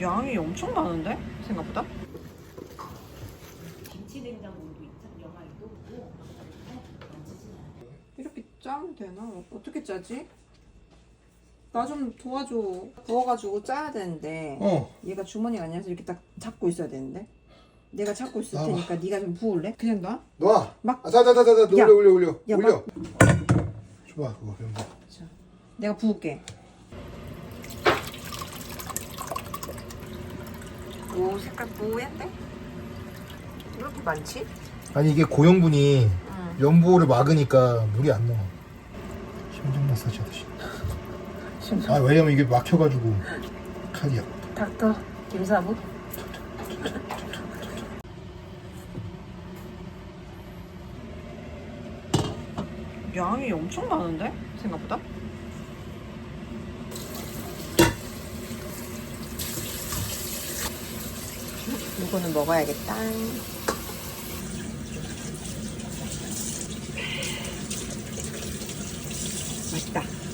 양이 엄청 많은데? 생각보다? 김치 냉장고도 있고. 이렇게 짜면 되나? 어떻게 짜지? 나 좀 도와줘. 부어가지고 짜야 되는데 어. 얘가 주머니가 아니라서 이렇게 딱 잡고 있어야 되는데 내가 잡고 있을 아. 테니까 네가 좀 부을래? 그냥 놔? 놔. 막- 아, 자자자자자 야. 올려 올려 올려 야, 올려. 좋아 그거 거. 자, 내가 부을게. 오 색깔 뽀얀데? 왜 이렇게 많지? 아니 이게 고형분이 응. 연보를 막으니까 물이 안 나와. 심장 마사지 하듯이. 아 왜냐면 이게 막혀가지고 칼이야. 닥터 김사부? 양이 엄청 많은데? 생각보다? 이거는 먹어야겠다. 맛있다.